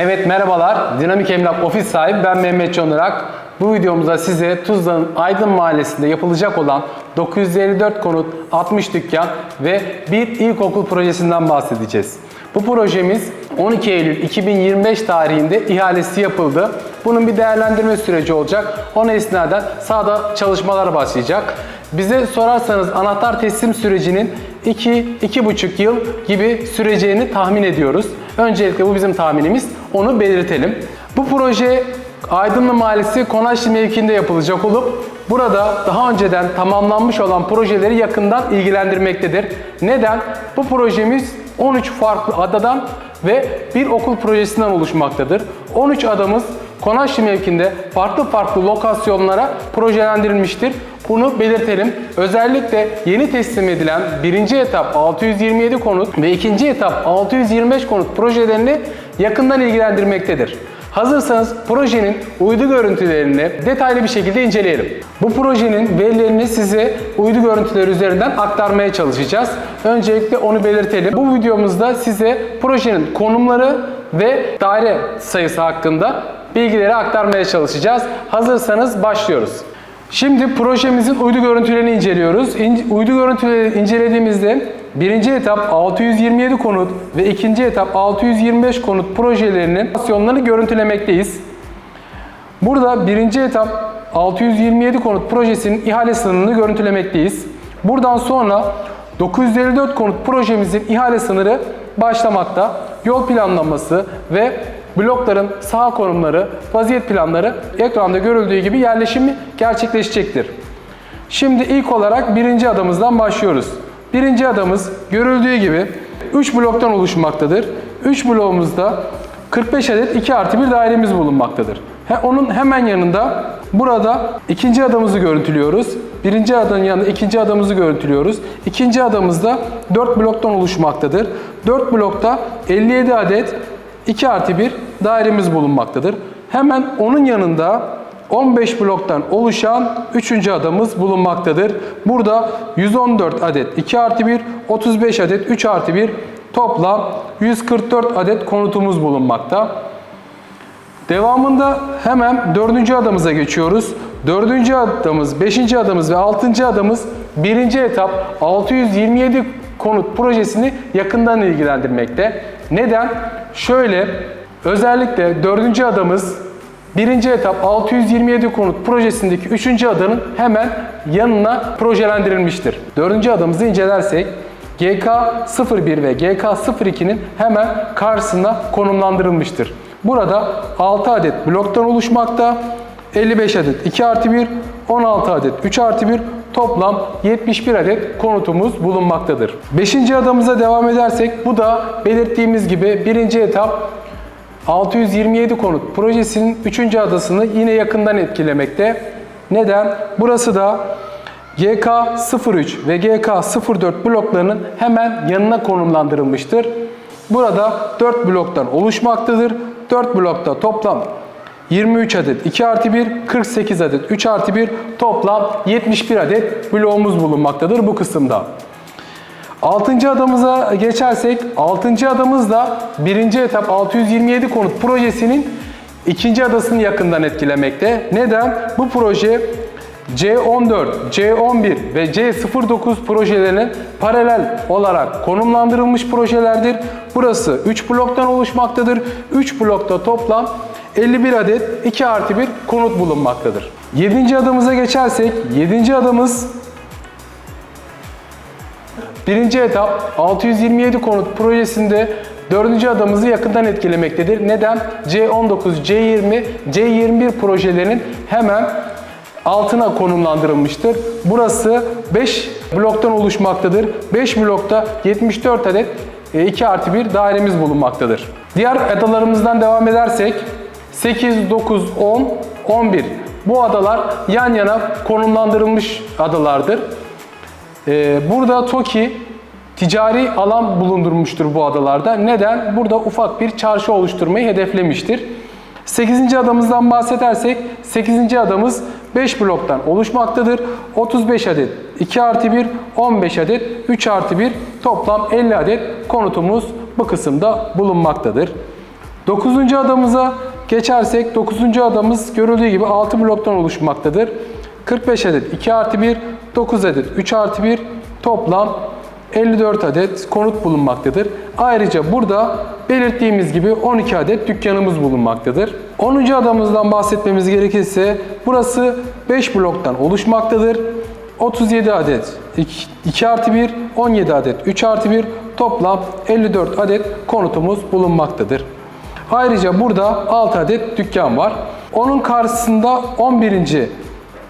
Evet merhabalar. Dinamik Emlak ofis sahibi ben Mehmet Can Irak. Bu videomuzda size Tuzla'nın Aydın Mahallesi'nde yapılacak olan 954 konut, 60 dükkan ve bir ilkokul projesinden bahsedeceğiz. Bu projemiz 12 Eylül 2025 tarihinde ihalesi yapıldı. Bunun bir değerlendirme süreci olacak. Ona esnaden sahada çalışmalar başlayacak. Bize sorarsanız anahtar teslim sürecinin 2-2,5 yıl gibi süreceğini tahmin ediyoruz. Öncelikle bu bizim tahminimiz. Onu belirtelim. Bu proje Aydınlı Mahallesi Konaşlı mevkiinde yapılacak olup burada daha önceden tamamlanmış olan projeleri yakından ilgilendirmektedir. Neden? Bu projemiz 13 farklı adadan ve bir okul projesinden oluşmaktadır. 13 adamız Konaşlı mevkinde farklı farklı lokasyonlara projelendirilmiştir. Bunu belirtelim. Özellikle yeni teslim edilen birinci etap 627 konut ve ikinci etap 625 konut projelerini yakından ilgilendirmektedir. Hazırsanız projenin uydu görüntülerini detaylı bir şekilde inceleyelim. Bu projenin verilerini size uydu görüntüleri üzerinden aktarmaya çalışacağız. Öncelikle onu belirtelim. Bu videomuzda size projenin konumları ve daire sayısı hakkında bilgileri aktarmaya çalışacağız. Hazırsanız başlıyoruz. Şimdi projemizin uydu görüntülerini inceliyoruz. İn- uydu görüntüleri incelediğimizde birinci etap 627 konut ve ikinci etap 625 konut projelerinin aksiyonlarını görüntülemekteyiz. Burada birinci etap 627 konut projesinin ihale sınırını görüntülemekteyiz. Buradan sonra 954 konut projemizin ihale sınırı başlamakta. Yol planlaması ve blokların sağ konumları, vaziyet planları ekranda görüldüğü gibi yerleşimi gerçekleşecektir. Şimdi ilk olarak birinci adamımızdan başlıyoruz. Birinci adamız görüldüğü gibi 3 bloktan oluşmaktadır. 3 bloğumuzda 45 adet 2 artı 1 dairemiz bulunmaktadır. Onun hemen yanında burada ikinci adamımızı görüntülüyoruz. Birinci adamın yanında ikinci adamımızı görüntülüyoruz. İkinci adamımızda 4 bloktan oluşmaktadır. 4 blokta 57 adet 2 artı 1 dairemiz bulunmaktadır. Hemen onun yanında 15 bloktan oluşan 3. adamımız bulunmaktadır. Burada 114 adet 2 artı 1, 35 adet 3 artı 1, toplam 144 adet konutumuz bulunmakta. Devamında hemen dördüncü adamıza geçiyoruz. Dördüncü adamız, beşinci adamız ve altıncı adamız birinci etap 627 konut projesini yakından ilgilendirmekte. Neden? Şöyle, özellikle dördüncü adamız birinci etap 627 konut projesindeki üçüncü adanın hemen yanına projelendirilmiştir. Dördüncü adamımızı incelersek GK01 ve GK02'nin hemen karşısına konumlandırılmıştır. Burada 6 adet bloktan oluşmakta. 55 adet 2 artı 1, 16 adet 3 artı 1, toplam 71 adet konutumuz bulunmaktadır. 5. adamımıza devam edersek bu da belirttiğimiz gibi birinci etap 627 konut projesinin 3. adasını yine yakından etkilemekte. Neden? Burası da GK03 ve GK04 bloklarının hemen yanına konumlandırılmıştır. Burada 4 bloktan oluşmaktadır. 4 blokta toplam 23 adet 2 artı 1, 48 adet 3 artı 1, toplam 71 adet bloğumuz bulunmaktadır bu kısımda. 6. adamıza geçersek 6. adamız da 1. etap 627 konut projesinin ikinci adasını yakından etkilemekte. Neden? Bu proje C14, C11 ve C09 projelerinin paralel olarak konumlandırılmış projelerdir. Burası 3 bloktan oluşmaktadır. 3 blokta toplam 51 adet 2 artı 1 konut bulunmaktadır. 7. adımıza geçersek 7. adımız Birinci etap 627 konut projesinde dördüncü adamımızı yakından etkilemektedir. Neden? C19, C20, C21 projelerinin hemen altına konumlandırılmıştır. Burası 5 bloktan oluşmaktadır. 5 blokta 74 adet 2 artı 1 dairemiz bulunmaktadır. Diğer adalarımızdan devam edersek 8, 9, 10, 11 bu adalar yan yana konumlandırılmış adalardır. Ee, burada TOKİ ticari alan bulundurmuştur bu adalarda. Neden? Burada ufak bir çarşı oluşturmayı hedeflemiştir. 8. adamımızdan bahsedersek 8. adamız 5 bloktan oluşmaktadır. 35 adet 2 artı 1, 15 adet 3 artı 1 toplam 50 adet konutumuz bu kısımda bulunmaktadır. 9. adamıza geçersek 9. adamız görüldüğü gibi 6 bloktan oluşmaktadır. 45 adet 2 artı 1, 9 adet 3 artı 1, toplam 54 adet konut bulunmaktadır. Ayrıca burada belirttiğimiz gibi 12 adet dükkanımız bulunmaktadır. 10. adamımızdan bahsetmemiz gerekirse burası 5 bloktan oluşmaktadır. 37 adet 2 artı 1, 17 adet 3 artı 1, toplam 54 adet konutumuz bulunmaktadır. Ayrıca burada 6 adet dükkan var. Onun karşısında 11.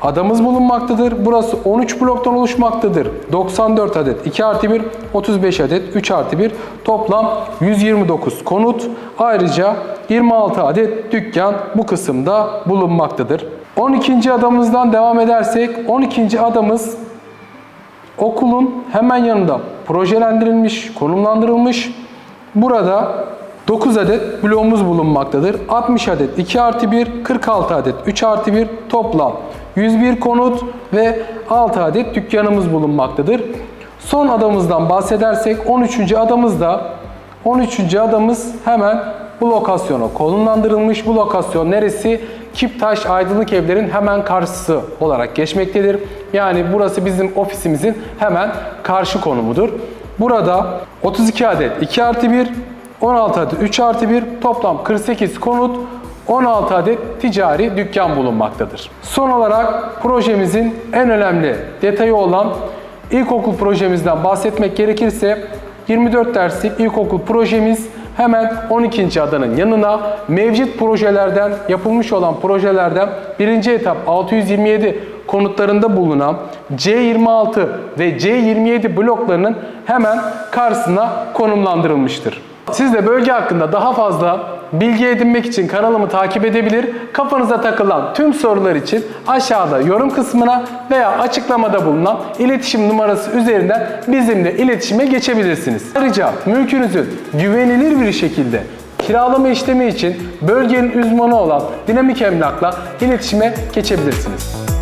adamız bulunmaktadır. Burası 13 bloktan oluşmaktadır. 94 adet 2 artı 1, 35 adet 3 artı 1, toplam 129 konut. Ayrıca 26 adet dükkan bu kısımda bulunmaktadır. 12. adamımızdan devam edersek 12. adamız okulun hemen yanında projelendirilmiş, konumlandırılmış. Burada 9 adet bloğumuz bulunmaktadır. 60 adet 2 artı 1, 46 adet 3 artı 1, toplam 101 konut ve 6 adet dükkanımız bulunmaktadır. Son adamımızdan bahsedersek 13. adamız da 13. adamız hemen bu lokasyona konumlandırılmış. Bu lokasyon neresi? Kiptaş Aydınlık Evler'in hemen karşısı olarak geçmektedir. Yani burası bizim ofisimizin hemen karşı konumudur. Burada 32 adet 2 artı 1, 16 adet 3 artı 1, toplam 48 konut, 16 adet ticari dükkan bulunmaktadır. Son olarak projemizin en önemli detayı olan ilkokul projemizden bahsetmek gerekirse 24 derslik ilkokul projemiz hemen 12. adanın yanına mevcut projelerden yapılmış olan projelerden birinci etap 627 konutlarında bulunan C26 ve C27 bloklarının hemen karşısına konumlandırılmıştır. Siz de bölge hakkında daha fazla bilgi edinmek için kanalımı takip edebilir. Kafanıza takılan tüm sorular için aşağıda yorum kısmına veya açıklamada bulunan iletişim numarası üzerinden bizimle iletişime geçebilirsiniz. Ayrıca mülkünüzün güvenilir bir şekilde kiralama işlemi için bölgenin uzmanı olan Dinamik Emlak'la iletişime geçebilirsiniz.